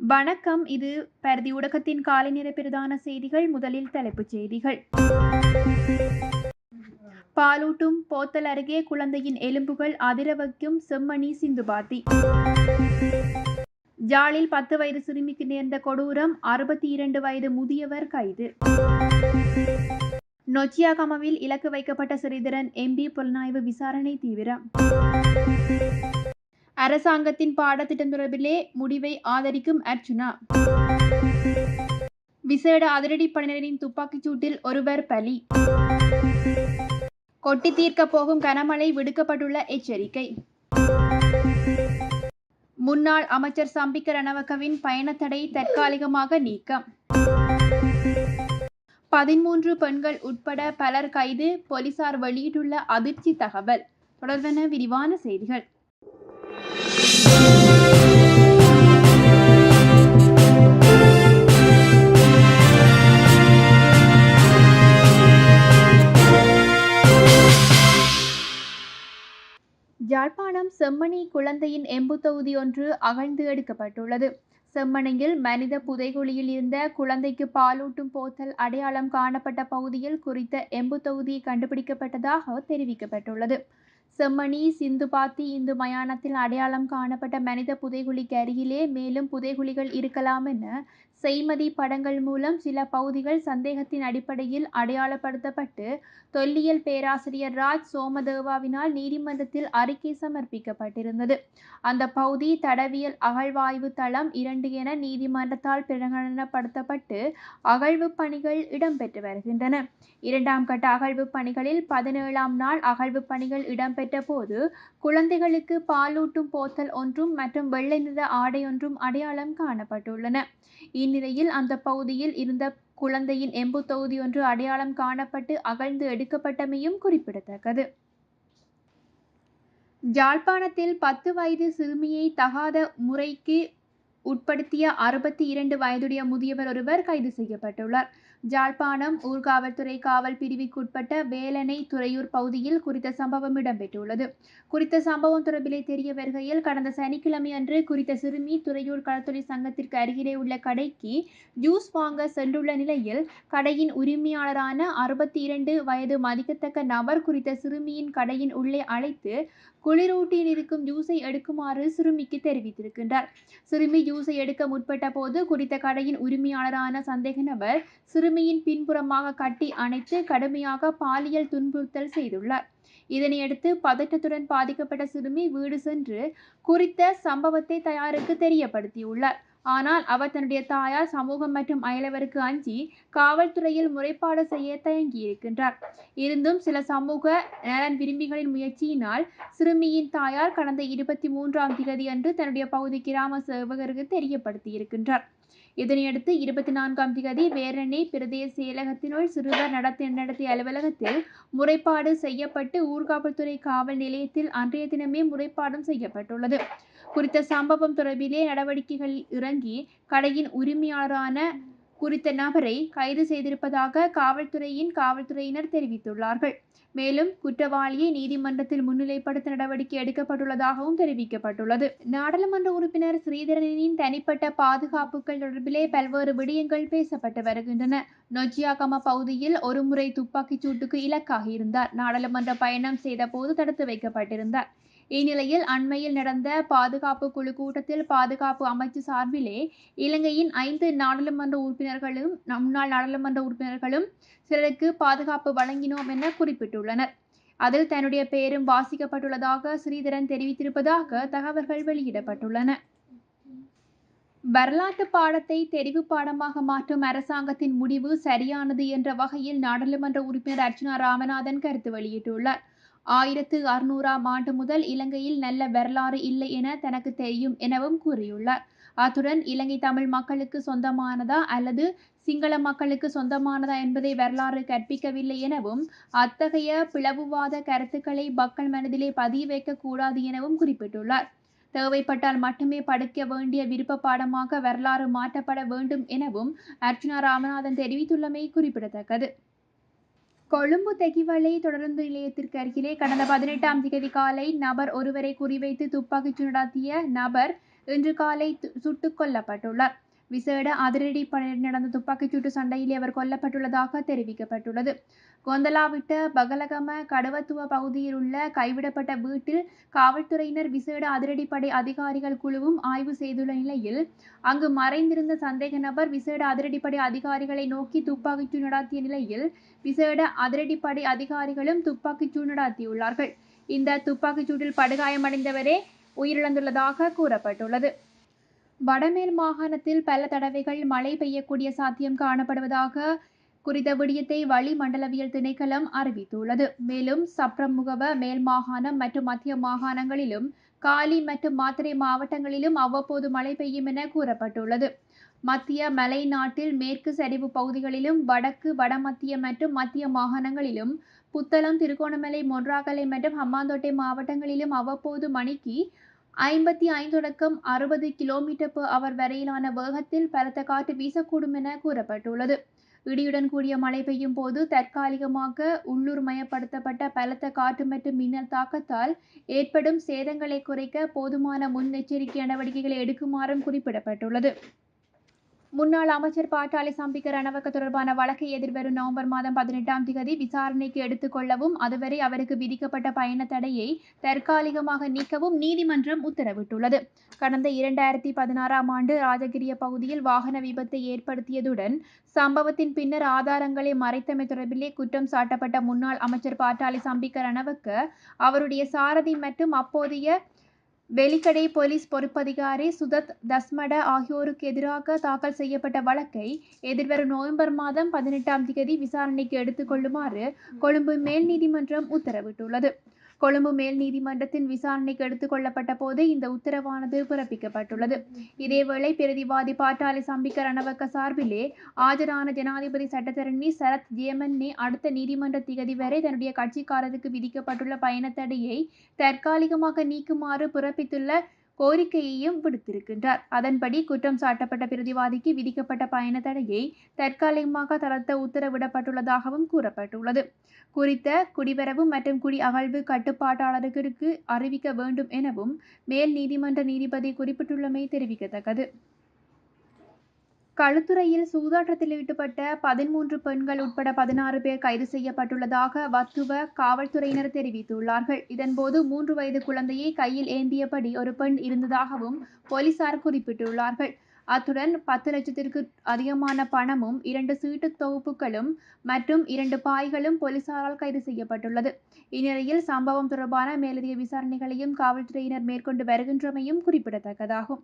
வணக்கம். இது பரதி ஊடகத்தின் காலை நேர பிரதான செய்திகள். முதலில் தலைப்புச் செய்திகள். பாலூட்டும் போத்தல் அருகே குழந்தையின் எலும்புகள் அதிர வைக்கும் செம்மணி சிந்துபாத்தி. ஜாலில் பத்து வயது சிறுமிக்கு நேர்ந்த கொடூரம் அறுபத்தி இரண்டு வயது முதியவர் கைது. நொச்சியாகமவில் இலக்கு வைக்கப்பட்ட சிறிதரன் எம்பி புலனாய்வு விசாரணை தீவிரம். அரசாங்கத்தின் பாடத்திட்டம் தொடர்பிலே முடிவை ஆதரிக்கும் அர்ச்சுனா விசேட அதிரடிப்படையினரின் துப்பாக்கிச் சூட்டில் ஒருவர் பலி. கொட்டி தீர்க்க போகும் கனமழை விடுக்கப்பட்டுள்ள எச்சரிக்கை. முன்னாள் அமைச்சர் சம்பிக்க ரணவகவின் பயணத்தடை தற்காலிகமாக நீக்கம். பதிமூன்று பெண்கள் உட்பட பலர் கைது போலீசார் வெளியிட்டுள்ள அதிர்ச்சி தகவல். தொடர்பான விரிவான செய்திகள். யாழ்ப்பாணம் செம்மணி குழந்தையின் எம்பு தொகுதி ஒன்று அகழ்ந்து எடுக்கப்பட்டுள்ளது. செம்மணியில் மனித புதைகுழியில் இருந்த குழந்தைக்கு பாலூட்டும் போத்தல் அடையாளம் காணப்பட்ட பகுதியில் குறித்த எம்பு தொகுதி கண்டுபிடிக்கப்பட்டதாக தெரிவிக்கப்பட்டுள்ளது. செம்மணி சிந்துபாத்தி இந்து மயானத்தில் அடையாளம் காணப்பட்ட மனித புதைகுழிக்கு அருகிலே மேலும் புதைகுழிகள் இருக்கலாம் என செய்மதி படங்கள் மூலம் சில பகுதிகள் சந்தேகத்தின் அடிப்படையில் அடையாளப்படுத்தப்பட்டு தொல்லியல் பேராசிரியர் ராஜ் சோமதேவாவினால் நீதிமன்றத்தில் அறிக்கை சமர்ப்பிக்கப்பட்டிருந்தது. அந்த பகுதி தடவியல் அகழ்வாய்வு தளம் இரண்டு என நீதிமன்றத்தால் பிரகடனப்படுத்தப்பட்டு அகழ்வு பணிகள் இடம்பெற்று வருகின்றன. இரண்டாம் கட்ட அகழ்வு பணிகளில் பதினேழாம் நாள் அகழ்வு பணிகள் இடம்பெற்ற போது குழந்தைகளுக்கு பாலூட்டும் போத்தல் ஒன்றும் மற்றும் வெள்ளை நிற ஆடை ஒன்றும் அடையாளம் காணப்பட்டுள்ளன. இந்நிலையில் அந்த பகுதியில் இருந்த குழந்தையின் எம்பு தொகுதி ஒன்று அடையாளம் காணப்பட்டு அகழ்ந்து எடுக்கப்பட்டமையும் குறிப்பிடத்தக்கது. ஜாழ்ப்பாணத்தில் பத்து வயது சிறுமியை தகாத முறைக்கு உட்படுத்திய அறுபத்தி இரண்டு வயதுடைய முதியவர் ஒருவர் கைது செய்யப்பட்டுள்ளார். ஜாழ்ப்பாணம் ஊர்காவல்துறை காவல் பிரிவுக்குட்பட்ட வேலனை துறையூர் பகுதியில் குறித்த சம்பவம் இடம்பெற்றுள்ளது. குறித்த சம்பவம் தொடர்பிலே தெரிய வருகையில் கடந்த சனிக்கிழமை அன்று குறித்த சிறுமி துறையூர் களத்துறை சங்கத்திற்கு அருகிலே உள்ள கடைக்கு ஜூஸ் வாங்க சென்றுள்ள நிலையில் கடையின் உரிமையாளரான அறுபத்தி இரண்டு வயது மதிக்கத்தக்க நபர் குறித்த சிறுமியின் கடையின் உள்ளே அழைத்து குளிரூட்டியில் இருக்கும் ஜூஸை எடுக்குமாறு சிறுமிக்கு தெரிவித்திருக்கின்றார். சிறுமி ஜூஸை எடுக்க முற்பட்ட போது குறித்த கடையின் உரிமையாளரான சந்தேக நபர் சிறுமியின் பின்புறமாக கட்டி அணைத்து கடுமையாக பாலியல் துன்புறுத்தல் செய்துள்ளார். இதனையடுத்து பதட்டத்துடன் பாதிக்கப்பட்ட சிறுமி வீடு சென்று குறித்த சம்பவத்தை தயாருக்கு தெரியப்படுத்தியுள்ளார். ஆனால் அவர் தன்னுடைய தாயார் சமூகம் மற்றும் அயலவருக்கு அஞ்சி காவல்துறையில் முறைப்பாடு செய்ய தயங்கியிருக்கின்றார். இருந்தும் சில சமூக நலன் விரும்பிகளின் முயற்சியினால் சிறுமியின் தாயார் கடந்த இருபத்தி மூன்றாம் திகதி அன்று தன்னுடைய பகுதி கிராம சேவகருக்கு தெரியப்படுத்தியிருக்கின்றார். இதனையடுத்து இருபத்தி நான்காம் திகதி வேரணி பிரதேச செயலகத்தினுள் சிறுவர் நடத்தி நடத்திய அலுவலகத்தில் முறைப்பாடு செய்யப்பட்டு ஊர்காவல்துறை காவல் நிலையத்தில் அன்றைய தினமே முறைப்பாடும் செய்யப்பட்டுள்ளது. குறித்த சம்பவம் தொடர்பிலே நடவடிக்கைகள் இறங்கி கடையின் உரிமையாளரான குறித்த நபரை கைது செய்திருப்பதாக காவல்துறையின் காவல்துறையினர் தெரிவித்துள்ளார்கள். மேலும் குற்றவாளியை நீதிமன்றத்தில் முன்னிலைப்படுத்த நடவடிக்கை எடுக்கப்பட்டுள்ளதாகவும் தெரிவிக்கப்பட்டுள்ளது. நாடாளுமன்ற உறுப்பினர் ஸ்ரீதரனின் தனிப்பட்ட பாதுகாப்புகள் தொடர்பிலே பல்வேறு விடயங்கள் பேசப்பட்டு வருகின்றன. நொஜியாகம பகுதியில் ஒருமுறை துப்பாக்கிச் சூட்டுக்கு இலக்காகியிருந்தார். நாடாளுமன்ற பயணம் செய்த போது தடுத்து வைக்கப்பட்டிருந்தார். இந்நிலையில் அண்மையில் நடந்த பாதுகாப்பு குழு கூட்டத்தில் பாதுகாப்பு அமைச்சு சார்பிலே இலங்கையின் ஐந்து நாடாளுமன்ற உறுப்பினர்களும் முன்னாள் நாடாளுமன்ற உறுப்பினர்களும் சிலருக்கு பாதுகாப்பு வழங்கினோம் என குறிப்பிட்டுள்ளனர். அதில் தன்னுடைய பெயரும் வாசிக்கப்பட்டுள்ளதாக ஸ்ரீதரன் தெரிவித்திருப்பதாக தகவல்கள் வெளியிடப்பட்டுள்ளன. வரலாற்று பாடத்தை தெரிவு பாடமாக மாற்றும் அரசாங்கத்தின் முடிவு சரியானது என்ற வகையில் நாடாளுமன்ற உறுப்பினர் அர்ச்சுனா ராமநாதன் கருத்து வெளியிட்டுள்ளார். ஆயிரத்து அறுநூறாம் ஆண்டு முதல் இலங்கையில் நல்ல வரலாறு இல்லை என தனக்கு தெரியும் எனவும் கூறியுள்ளார். அத்துடன் இலங்கை தமிழ் மக்களுக்கு சொந்தமானதா அல்லது சிங்கள மக்களுக்கு சொந்தமானதா என்பதை வரலாறு கற்பிக்கவில்லை எனவும் அத்தகைய பிளவுவாத கருத்துக்களை மக்கள் மனதிலே பதிய வைக்கக்கூடாது எனவும் குறிப்பிட்டுள்ளார். தேவைப்பட்டால் மட்டுமே படிக்க வேண்டிய விருப்ப பாடமாக வரலாறு மாற்றப்பட வேண்டும் எனவும் அர்ச்சுனா ராமநாதன் தெரிவித்துள்ளமை குறிப்பிடத்தக்கது. கொழும்பு தெகிவளை தொடருந்து நிலையத்திற்கு அருகிலே கடந்த பதினெட்டாம் திகதி காலை நபர் ஒருவரை குறிவைத்து துப்பாக்கிச் நடத்திய நபர் இன்று காலை சுட்டுக் கொல்லப்பட்டுள்ளார். விசேட அதிரடி படையில் நடந்த துப்பாக்கிச்சூட்டு சண்டையில் அவர் கொல்லப்பட்டுள்ளதாக தெரிவிக்கப்பட்டுள்ளது. கொந்தலாவிட்ட பகலகம கடவத்துவ பகுதியில் உள்ள கைவிடப்பட்ட வீட்டில் காவல்துறையினர் விசேட அதிரடிப்படை அதிகாரிகள் குழுவும் ஆய்வு செய்துள்ள நிலையில் அங்கு மறைந்திருந்த சந்தேக நபர் விசேட அதிரடிப்படை அதிகாரிகளை நோக்கி துப்பாக்கிச்சூடு நடத்திய நிலையில் விசேட அதிரடிப்படை அதிகாரிகளும் துப்பாக்கிச்சூடு நடத்தியுள்ளார்கள். இந்த துப்பாக்கிச்சூட்டில் படுகாயமடைந்தவரே உயிரிழந்துள்ளதாக கூறப்பட்டுள்ளது. வடமேல் மாகாணத்தில் பல தடவைகள் மழை பெய்யக்கூடிய சாத்தியம் காணப்படுவதாக குறித்த விடயத்தை வளிமண்டலவியல் திணைக்களம் அறிவித்துள்ளது. மேலும் சப்ரமுகவ மேல் மாகாணம் மற்றும் மத்திய மாகாணங்களிலும் காலி மற்றும் மாத்திரை மாவட்டங்களிலும் அவ்வப்போது மழை பெய்யும் என கூறப்பட்டுள்ளது. மத்திய மலை நாட்டில் மேற்கு சரிவு பகுதிகளிலும் வடக்கு வடமத்திய மற்றும் மத்திய மாகாணங்களிலும் புத்தளம் திருகோணமலை மொன்றாகலை மற்றும் ஹம்மாந்தோட்டை மாவட்டங்களிலும் அவ்வப்போது மணிக்கு ஐம்பத்தி ஐந்து தொடக்கம் அறுபது கிலோமீட்டர் per அவர் வரையிலான வேகத்தில் பலத்த காற்று வீசக்கூடும் என கூறப்பட்டுள்ளது. இடியுடன் கூடிய மழை பெய்யும் போது தற்காலிகமாக உள்ளூர் மயப்படுத்தப்பட்ட பலத்த காற்று மற்றும் மின்னல் தாக்கத்தால் ஏற்படும் சேதங்களை குறைக்க போதுமான முன்னெச்சரிக்கை நடவடிக்கைகளை எடுக்குமாறும் குறிப்பிடப்பட்டுள்ளது. முன்னாள் அமைச்சர் பாட்டாளி சம்பிக்க ரணவக்க தொடர்பான வழக்கை எதிர்வரும் நவம்பர் மாதம் பதினெட்டாம் தேதி விசாரணைக்கு எடுத்துக் கொள்ளவும் அதுவரை அவருக்கு விதிக்கப்பட்ட பயண தடையை தற்காலிகமாக நீக்கவும் நீதிமன்றம் உத்தரவிட்டுள்ளது. கடந்த இரண்டாயிரத்தி பதினாறாம் ஆண்டு ராஜகிரிய பகுதியில் வாகன விபத்தை ஏற்படுத்தியதுடன் சம்பவத்தின் பின்னர் ஆதாரங்களை மறைத்தமை தொடர்பிலே குற்றம் சாட்டப்பட்ட முன்னாள் அமைச்சர் பாட்டாளி சம்பிக்க ரணவக்க அவருடைய சாரதி மற்றும் அப்போதைய வெலிக்கடை போலீஸ் பொறுப்பதிகாரி சுதத் தஸ்மட ஆகியோருக்கு எதிராக தாக்கல் செய்யப்பட்ட வழக்கை எதிர்வரும் நவம்பர் மாதம் பதினெட்டாம் தேதி விசாரணைக்கு எடுத்துக் கொள்ளுமாறு கொழும்பு மேல் நீதிமன்றம் உத்தரவிட்டுள்ளது. கொழும்பு மேல் நீதிமன்றத்தின் விசாரணைக்கு எடுத்துக் கொள்ளப்பட்ட போது இந்த உத்தரவானது பிறப்பிக்கப்பட்டுள்ளது. இதேவேளை பிரதிவாதி பாட்டாளி சம்பிக்க ரணவக்க சார்பிலே ஆஜரான ஜனாதிபதி சட்டத்தரணி சரத் ஜேமன்னே அடுத்த நீதிமன்ற திகதி வரை தன்னுடைய கட்சிக்காரருக்கு விதிக்கப்பட்டுள்ள பயணத்தடையை தற்காலிகமாக நீக்குமாறு பிறப்பித்துள்ள கோரிக்கையையும் விடுத்திருக்கின்றார். அதன்படி குற்றம் சாட்டப்பட்ட பிரதிவாதிக்கு விதிக்கப்பட்ட பயண தடையை தற்காலிகமாக தளர்த்த உத்தரவிடப்பட்டுள்ளதாகவும் கூறப்பட்டுள்ளது. குறித்த குடிவரவு மற்றும் குடி அகழ்வு கட்டுப்பாட்டாளருக்கு அறிவிக்க வேண்டும் எனவும் மேல் நீதிமன்ற நீதிபதி குறிப்பிட்டுள்ளமை தெரிவிக்கத்தக்கது. களுத்துறையில் சூதாட்டத்தில் ஈடுபட்ட பதிமூன்று பெண்கள் உட்பட பதினாறு பேர் கைது செய்யப்பட்டுள்ளதாக வத்துவ காவல்துறையினர் தெரிவித்துள்ளார்கள். இதன்போது மூன்று வயது குழந்தையை கையில் ஏந்தியபடி ஒரு பெண் இருந்ததாகவும் போலீசார் குறிப்பிட்டுள்ளார்கள். அத்துடன் பத்து லட்சத்திற்கு அதிகமான பணமும் இரண்டு சீட்டு தொகுப்புகளும் மற்றும் இரண்டு பாய்களும் போலீசாரால் கைது செய்யப்பட்டுள்ளது. இந்நிலையில் சம்பவம் தொடர்பான மேலதிக விசாரணைகளையும் காவல்துறையினர் மேற்கொண்டு வருகின்றமையும் குறிப்பிடத்தக்கதாகும்.